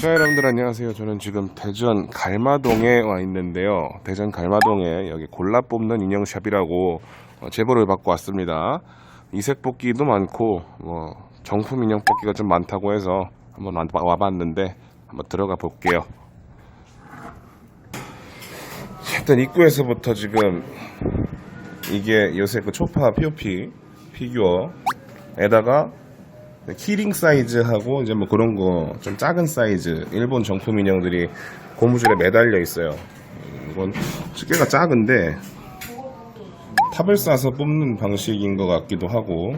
자 여러분들 안녕하세요. 저는 지금 대전 갈마동에 와 있는데요. 대전 갈마동에 여기 골라 뽑는 인형샵이라고 어, 제보를 받고 왔습니다. 이색 뽑기도 많고 뭐 정품 인형 뽑기가 좀 많다고 해서 한번 와- 와봤는데 한번 들어가 볼게요 일단 입구에서부터 지금 이게 요새 그 초파 POP 피규어에다가 키링 사이즈하고 이제 뭐 그런 거 좀 작은 사이즈 일본 정품 인형들이 고무줄에 매달려 있어요. 이건 두께가 작은데 탑을 싸서 뽑는 방식인 것 같기도 하고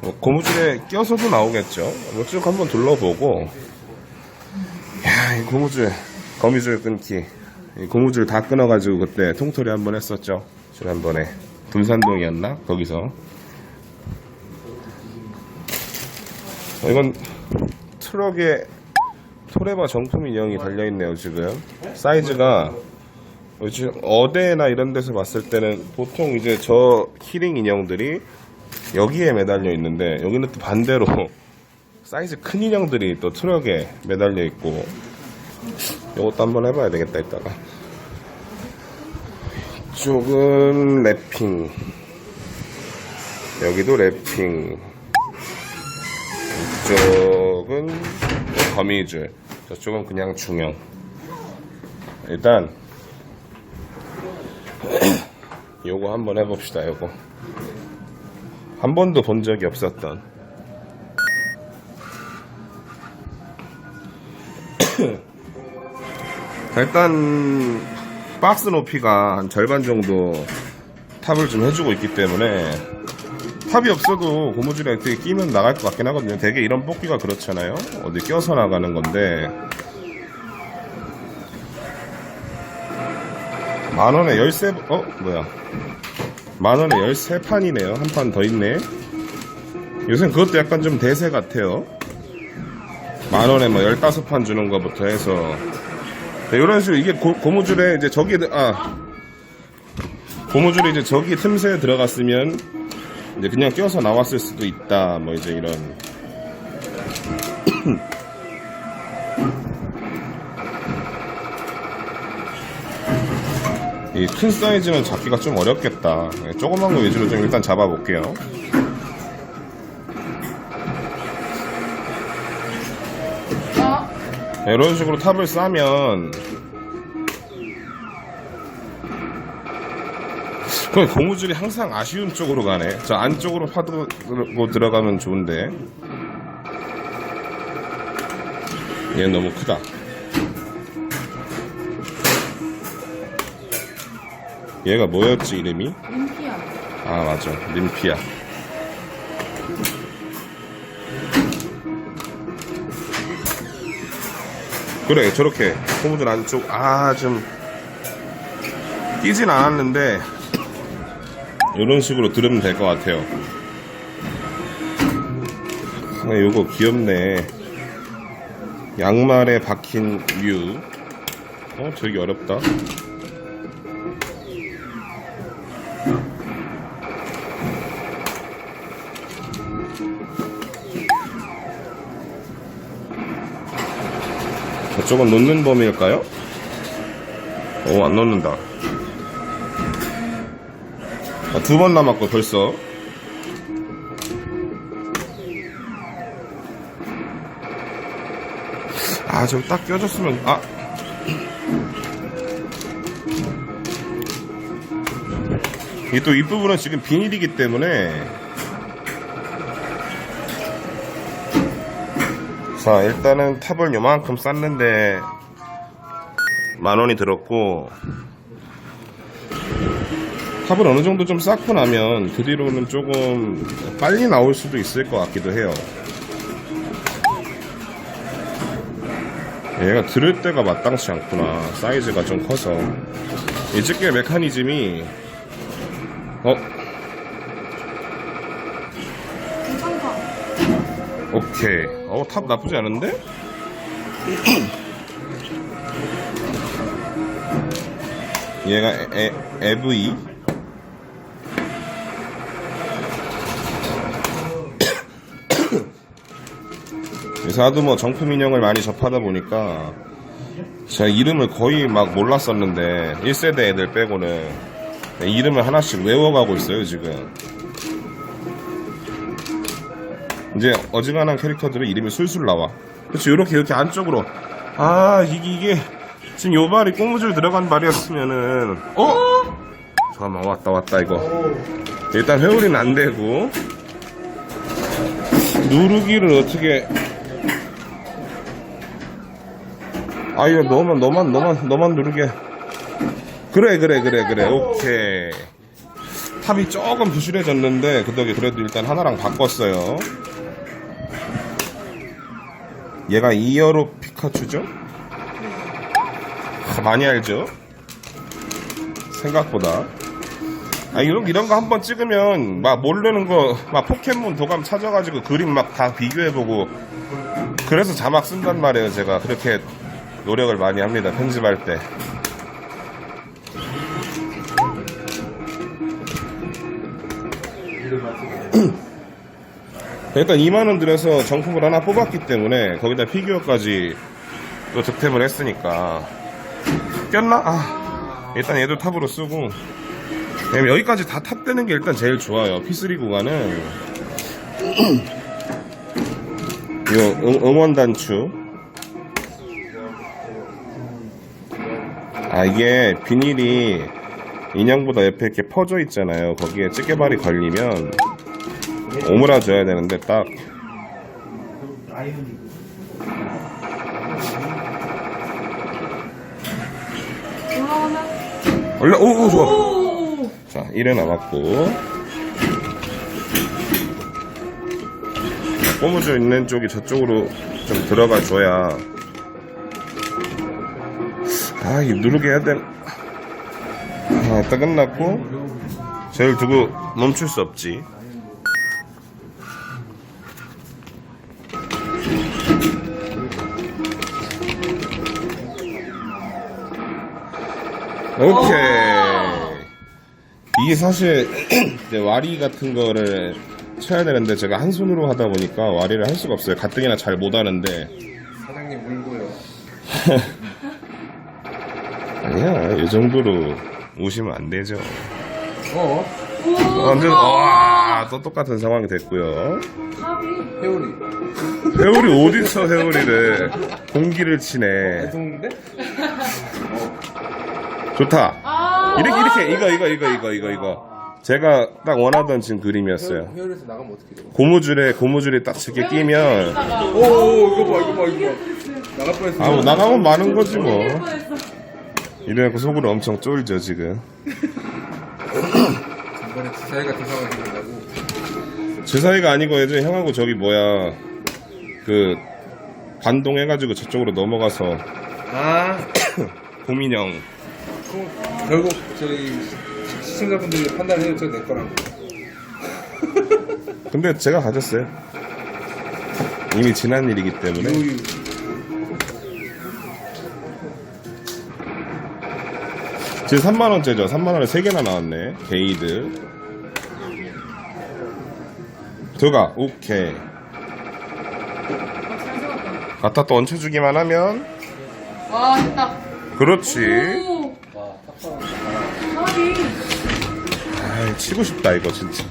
뭐 고무줄에 껴서도 나오겠죠. 뭐쭉 한번 둘러보고 야, 이 고무줄 거미줄 끊기 이 고무줄 다 끊어가지고 그때 통털이 한번 했었죠. 지난번에. 분산동이었나? 거기서. 어, 이건 트럭에 토레바 정품 인형이 달려있네요 지금. 사이즈가 어, 어대나 이런 데서 봤을 때는 보통 이제 저 키링 인형들이 여기에 매달려 있는데 여기는 또 반대로 사이즈 큰 인형들이 또 트럭에 매달려 있고 이것도 한번 해봐야 되겠다 이따가 이쪽은 랩핑 여기도 랩핑 이쪽은 거미줄, 저쪽은 그냥 중형. 일단 요거 한번 해봅시다. 요거 한 번도 본 적이 없었던. 일단 박스 높이가 한 절반 정도 탑을 좀 해주고 있기 때문에 탑이 없어도 고무줄에 어떻게 끼면 나갈 것 같긴 하거든요. 되게 이런 뽑기가 그렇잖아요. 어디 껴서 나가는 건데. 만 원에 열세, 어? 뭐야. 만 원에 열세 판이네요. 한 판 더 있네. 요새 그것도 약간 좀 대세 같아요. 만 원에 뭐 열다섯 판 주는 것부터 해서. 네, 이런 식으로 이게 고, 고무줄에 이제 저기, 아. 고무줄이 이제 저기 틈새에 들어갔으면 이제 그냥 껴서 나왔을 수도 있다. 뭐 이제 이런. 이 큰 사이즈는 잡기가 좀 어렵겠다. 네, 조그만 거 위주로 좀 일단 잡아볼게요. 이런 식으로 탑을 싸면 그 고무줄이 항상 아쉬운 쪽으로 가네. 저 안쪽으로 파고 들어가면 좋은데. 얘는 너무 크다. 얘가 뭐였지 이름이? 민피야. 아 맞아 림피아. 그래 저렇게 고무줄 안쪽 아 좀 끼진 않았는데 이런 식으로 들으면 될 것 같아요. 아, 요거 귀엽네. 양말에 박힌 뮤. 어, 되게 어렵다. 저쪽은 놓는 범위일까요? 오, 안 놓는다. 아, 두번 남았고 벌써 아 저기 딱 껴줬으면 아 이게 또 윗부분은 지금 비닐이기 때문에 자 일단은 탑을 요만큼 쌌는데 만원이 들었고 탑을 어느 정도 좀 쌓고 나면 그 뒤로는 조금 빨리 나올 수도 있을 것 같기도 해요. 얘가 들을 때가 마땅치 않구나. 사이즈가 좀 커서. 이 집게 메커니즘이, 어, 괜찮다. 오케이. 어, 탑 나쁘지 않은데? 얘가 에, EV 그래서 하도 뭐 정품 인형을 많이 접하다 보니까 제가 이름을 거의 막 몰랐었는데 1세대 애들 빼고는 이름을 하나씩 외워가고 있어요 지금 이제 어지간한 캐릭터들은 이름이 술술 나와. 그렇지 이렇게 이렇게 안쪽으로. 아 이게 이게 지금 요 발이 꼬무줄 들어간 발이었으면은. 어? 잠깐만 왔다 왔다 이거. 일단 회오리는 안 되고. 누르기를 어떻게. 아 이거 너만 너만 너만 너만 누르게. 그래 그래 그래 그래. 오케이. 탑이 조금 부실해졌는데 그 덕에 그래도 일단 하나랑 바꿨어요 얘가 이어로 피카츄죠? 아, 많이 알죠? 생각보다 아 이런 이런 거 한번 찍으면 막 모르는 거 막 포켓몬 도감 찾아가지고 그림 막 다 비교해보고 그래서 자막 쓴단 말이에요 제가 그렇게 노력을 많이 합니다 편집할 때 일단 2만원 들여서 정품을 하나 뽑았기 때문에 거기다 피규어까지 또 득템을 했으니까. 꼈나? 아 일단 얘도 탑으로 쓰고. 여기까지 다 탑되는 게 일단 제일 좋아요 P3 구간은. 요 응, 응원 단추. 아 이게 비닐이 인형보다 옆에 이렇게 퍼져 있잖아요. 거기에 찌개발이 걸리면 오므라져야 되는데 딱. 올라가면 올라 오, 오 좋아. 오 자 1회 남았고. 꼬무져 있는 쪽이 저쪽으로 좀 들어가 줘야. 아 이거 누르게 해야 돼 아, 딱 끝났고. 쟤를 두고 멈출 수 없지 오케이. 이게 사실 이제 와리 같은 거를 쳐야 되는데 제가 한 손으로 하다 보니까 와리를 할 수가 없어요. 가뜩이나 잘 못 하는데. 사장님 울고요. 아니야 이 정도로 우시면 안 되죠. 어? 완전 와 또 똑같은 상황이 됐고요. 탑이. 회오리. 회오리 어디서 회오리를 공기를 치네. 배송인데? 좋다 아 이렇게 이렇게 이거 이거 이거 이거 이거 이거 제가 딱 원하던 지금 그림이었어요 회오리에서 나가면 어떻게 돼? 고무줄에 고무줄이 딱 저게 끼면 오, 오, 이거 봐, 이거 봐, 이거 봐. 나갈 뻔했어. 아, 뭐 나가면 많은 거지 뭐. 이래갖고 속으로 엄청 쫄죠, 지금. 이번에 지사이가 대상을 드린다고. 제 사이가 아니고 예전에 형하고 저기 뭐야, 그, 반동 해가지고 저쪽으로 넘어가서 아, 고민형. 그럼 결국 저희 시- 시청자분들이 판단해요. 저내 거라고. 근데 제가 가졌어요. 이미 지난 일이기 때문에. 유유. 지금 3만 원째죠. 3만 원에 3개나 나왔네. 게이드. 들어가. 오케이. 갖다 또 얹혀주기만 하면. 와 됐다. 그렇지. 오 탑이 아 치고 싶다, 이거 진짜.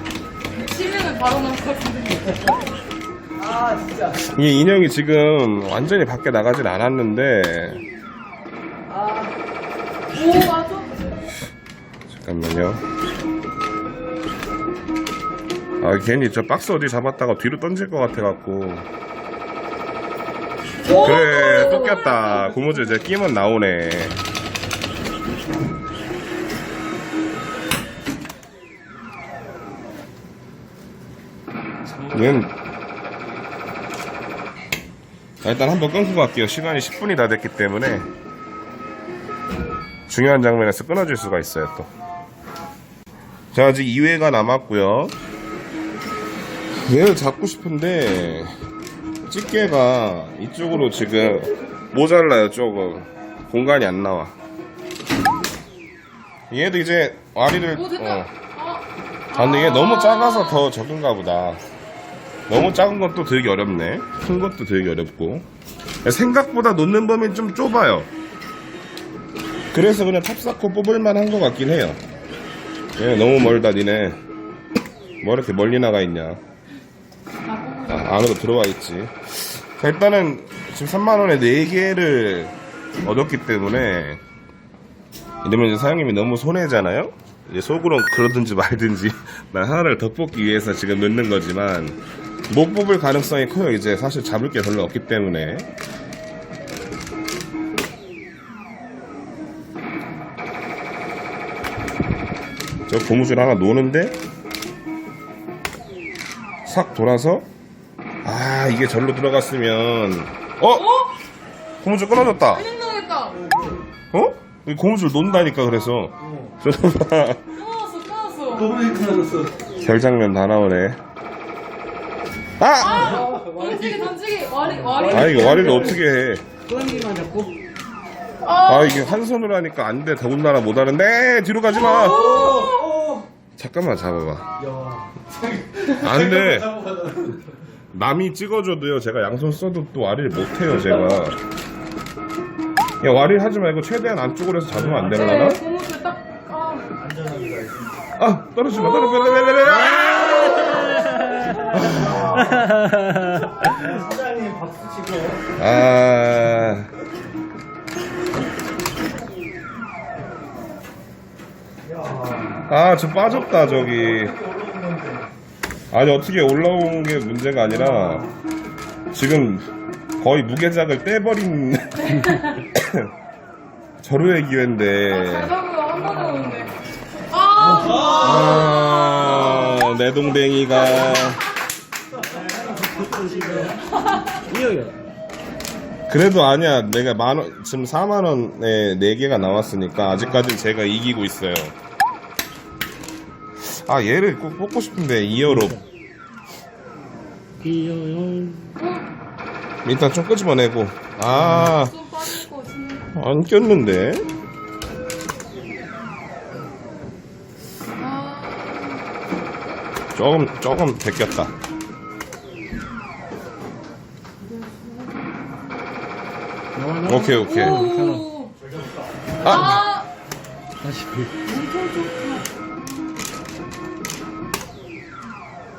치면은 바로 나올 것 같은데. 이 인형이 지금 완전히 밖에 나가진 않았는데 오 맞아. 잠깐만요 아 괜히 저 박스 어디 잡았다가 뒤로 던질 것 같아갖고 그래 또 꼈다 고무줄 이제 끼면 나오네 얘는 자, 일단 한번 끊고 갈게요 시간이 10분이 다 됐기 때문에 중요한 장면에서 끊어질 수가 있어요 또. 자 아직 2회가 남았고요. 얘를 잡고 싶은데 집게가 이쪽으로 지금 모자라요 조금 공간이 안 나와. 얘도 이제 오, 됐다. 어. 아, 아 근데 이게 너무 작아서 더 적은가 보다 너무 작은 것도 되게 어렵네. 큰 것도 되게 어렵고. 생각보다 놓는 범위 좀 좁아요. 그래서 그냥 탑사코 뽑을만 한 것 같긴 해요. 얘 너무 멀다 니네. 뭐 이렇게 멀리 나가 있냐. 아, 안으로 들어와 있지. 자, 일단은 지금 3만원에 4개를 얻었기 때문에 이러면 이제 사장님이 너무 손해잖아요? 속으로 그러든지 말든지 난 하나를 더 뽑기 위해서 지금 넣는 거지만 못 뽑을 가능성이 커요. 이제 사실 잡을 게 별로 없기 때문에. 저 고무줄 하나 노는데 싹 돌아서 아 이게 절로 들어갔으면 어? 어? 고무줄 끊어졌다 큰일 나겠다. 어? 이 고무줄 논다니까 그래서 끊었어, 끊었어. 너무 끊어졌어. 별장면 다 나오네 아! 아, 던지기, 던지기. 와리, 와리. 아 이거 와리를 어떻게 해? 끄기만 잡고 아, 아 이게 한 손으로 하니까 안 돼. 더군다나 못 하는데. 뒤로 가지 마. 잠깐만 잡아봐. 야. 안 돼. 남이 찍어줘도요. 제가 양손 써도 또 와리를 못 해요 제가. 야 와리를 하지 말고 최대한 안쪽으로 해서 잡으면 안 되려나? 네, 고무줄 딱. 아, 안전하게 가야지 아 떨어지마 떨어지마 사장님 박수 치고 아야 아, 저 빠졌다, 저기. 아니, 어떻게 올라온 게 문제가 아니라, 지금 거의 무게작을 떼버린 절호의 기회인데. 한 번에 오는데. 아, 아, 내 동댕이가. 이어요 그래도 아니야. 내가 만 원, 지금 4만 원에 4개가 나왔으니까, 아직까지 제가 이기고 있어요. 아, 얘를 꼭 뽑고 싶은데, 2어로. 이어요 일단 좀 끄집어내고. 아. 빠질. 안 꼈는데? 아, 조금, 조금 베꼈다. 오케이, 오케이. 오. 아! 아, 다시 좋다.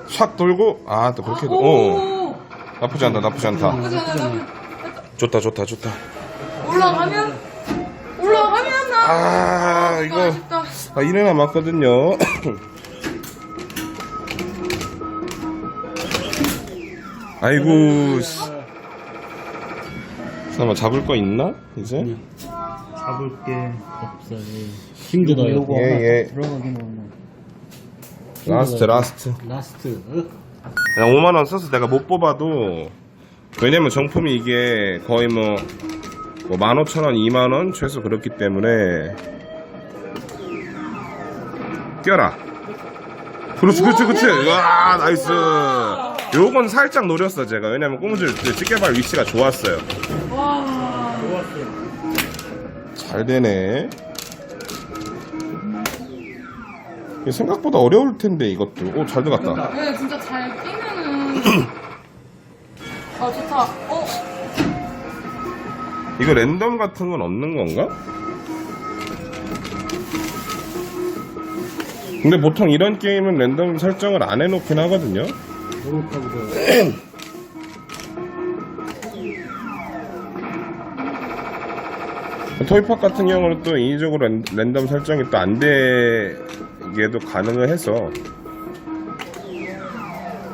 샥 돌고, 아, 또 그렇게, 도 오. 오. 나쁘지 않다, 나쁘지 않다. 나쁘지 않아, 나쁘지 좋다, 좋다, 좋다. 올라가면? 올라가면 나. 아, 이거, 아쉽다. 아, 이래나 맞거든요. 아이고, 씨. 잠깐만, 잡을 거 있나? 이제? 잡을 게 없어요 힘들어요 요거 예, 하나 예. 들어가긴 오면 라스트, 라스트. 라스트 어? 그냥 5만원 써서 내가 못 뽑아도 왜냐면 정품이 이게 거의 뭐, 뭐 15,000원, 2만원 최소 그렇기 때문에 뛰어라 그렇지 그렇지 그렇지 와 나이스 요건 살짝 노렸어 제가 왜냐면 꼬무줄 그 집게발 위치가 좋았어요 와. 잘 되네 이게 생각보다 어려울 텐데 이것도 오잘 들어갔다 네, 진짜 잘 끼면은. 아, 좋다. 어? 이거 랜덤 같은 건 없는 건가? 근데 보통 이런 게임은 랜덤 설정을 안 해놓긴 하거든요. 그렇다고 토이팝 같은 경우는 또 인위적으로 랜, 랜덤 설정이 또 안 되게도 가능을 해서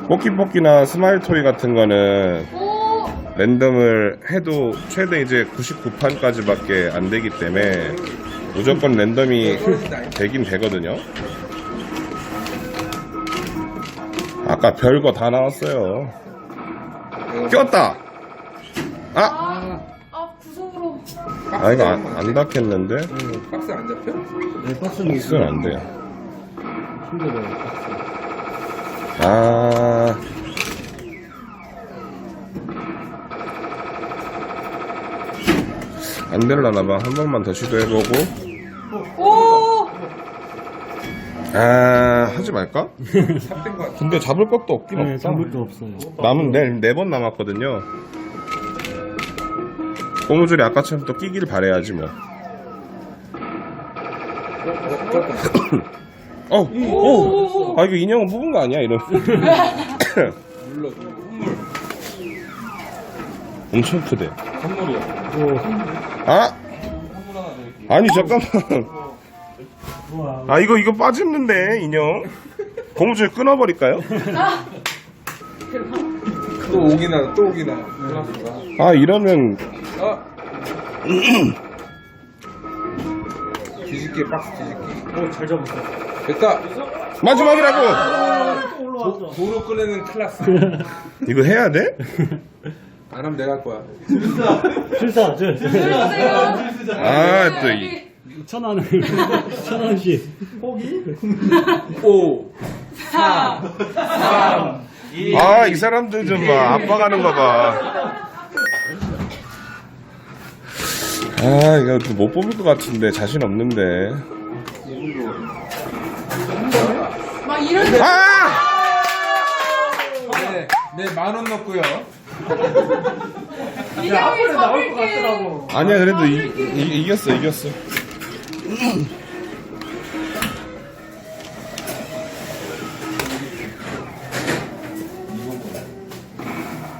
뽀끼뽀끼나 스마일 토이 같은 거는 오! 랜덤을 해도 최대 이제 99판까지밖에 안 되기 때문에 무조건 랜덤이 되긴 되거든요. 아까 별거 다 나왔어요. 꼈다! 아! 아, 아, 구석으로. 아, 이거 안, 안 닿겠는데? 박스 안 잡혀? 네 박스는 박스는 안 돼. 힘들어요 박스 아. 안 될라나 봐. 한 번만 더 시도해보고. 오! 아 하지 말까? 거. 근데 잡을 것도 없긴 네, 없다. 잡을 게 없어요. 남은 네네 번 남았거든요. 고무줄이 아까처럼 또 끼길 바래야지 뭐. 어, 오, 아 이거 인형은 뽑은 거 아니야 이런. 엄청 크대. 선물이야. 아. 아니 잠깐만. 아 이거 이거 빠졌는데 인형. 고무줄 끊어버릴까요? 또 오기나 또 오기나. 아 이러면 아. 뒤집기 박스 뒤집기. 오, 잘 잡았어. 됐다. 마지막이라고. 또 올라왔어. 도로 꺼내는 클라스. 이거 해야 돼? 안 하면 내가 할 거야. 출사, 저, 아또 이. 천 원을, 천 원씩. 오. 아, 이 사람들 좀 봐. 아빠 가는 거 봐. 아, 이거 또못 뽑을 것 같은데. 자신 없는데. 막 이런 아! 네, 네, 만 원 넣고요. 인형이 잡을 게 아니야, 그래도 이, 이, 이겼어, 이겼어.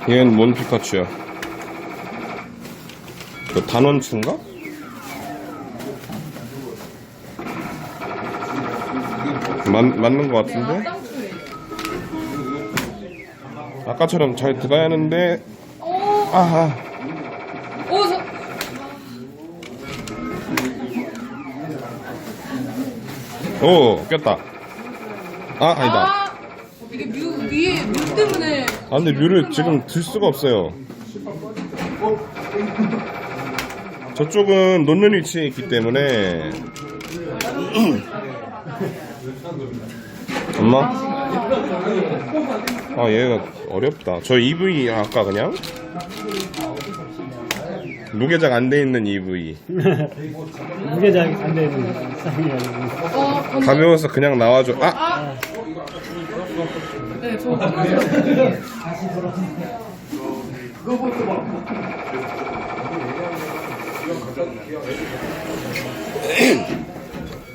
얘는 뭔 피카츄야? 그 단원추인가? 맞, 맞는 것 같은데? 아까처럼 잘 들어야 하는데, 오, 아하. 오, 저, 오, 꼈다. 아, 아니다. 아, 이게 뮤 위에 뮤 때문에 아, 근데 뮤를 지금 들 수가 없어요. 저쪽은 놓는 위치에 있기 때문에. 엄마? 아, 얘가 어렵다. 저 EV 아까 그냥? 무게작 안돼 있는 EV. 무게장이 안 되는 쌍이 아니고. 어, 건너- 가벼워서 그냥 나와줘. 아! 아, 네, 저 끊어져.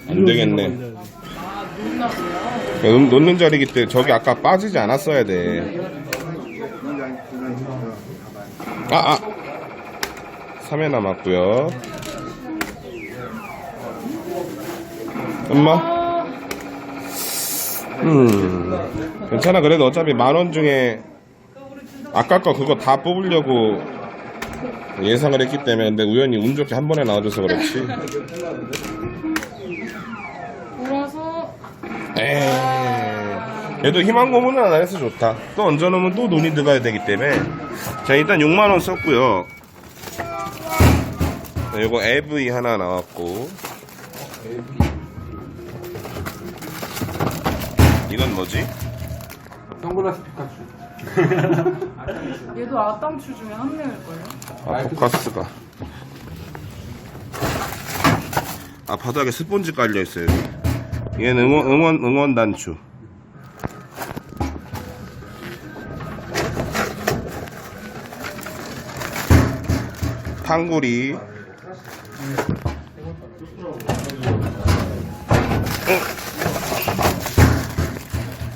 안 되겠네. 보요. 놓- 놓는 자리기 때문에 저기 아까 빠지지 않았어야 돼. 아, 아. 3회 남았고요. 엄마? 아, 음. 괜찮아. 그래도 어차피 만원 중에 아까 거 그거 다 뽑으려고 예상을 했기 때문에 근데 우연히 운 좋게 한 번에 나와줘서 그렇지. 에이. 그래도 희망 고문은 안 해서 좋다. 또 얹어놓으면 또 돈이 들어가야 되기 때문에. 자, 일단 6만원 썼고요. 자, 요거 AV 하나 나왔고. 이건 뭐지? 선글라스 피카츄. 얘도 아땅추 중에 한 명일걸요? 아, 포커스가. 아, 바닥에 스폰지 깔려있어요. 얘는 응원, 응원, 응원 단추. 탕구리.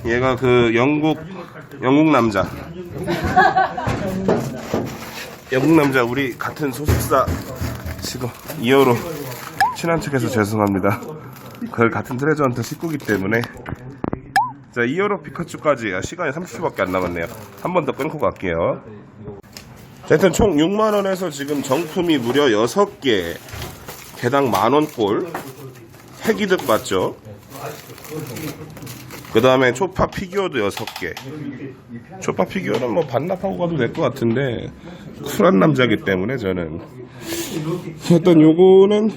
어? 얘가 그 영국, 영국 남자. 영국 남자 우리 같은 소속사 지금 2호로 친한 척해서 죄송합니다. 그 같은 트레저 헌터 식구기 때문에 자 2호로 피카츄까지 아, 시간이 30초밖에 안 남았네요. 한 번 더 끊고 갈게요. 자, 하여튼 총 6만 원에서 지금 정품이 무려 6개 개당 만원꼴. 핵이득 맞죠? 그 다음에 초파 피규어도 6개. 초파 피규어는 뭐 반납하고 가도 될 것 같은데 쿨한 남자기 때문에 저는. 일단 요거는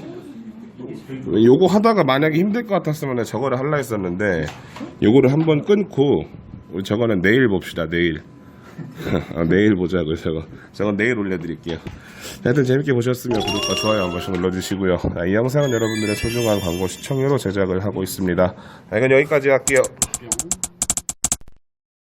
요거 하다가 만약에 힘들 것 같았으면 저거를 할라 했었는데 요거를 한번 끊고 저거는 내일 봅시다 내일 아, 내일 보자고요 저거 저건 내일 올려드릴게요. 다들 재밌게 보셨으면 구독과 좋아요 한 번씩 눌러주시고요. 아, 이 영상은 여러분들의 소중한 광고 시청료로 제작을 하고 있습니다. 아, 이건 여기까지 할게요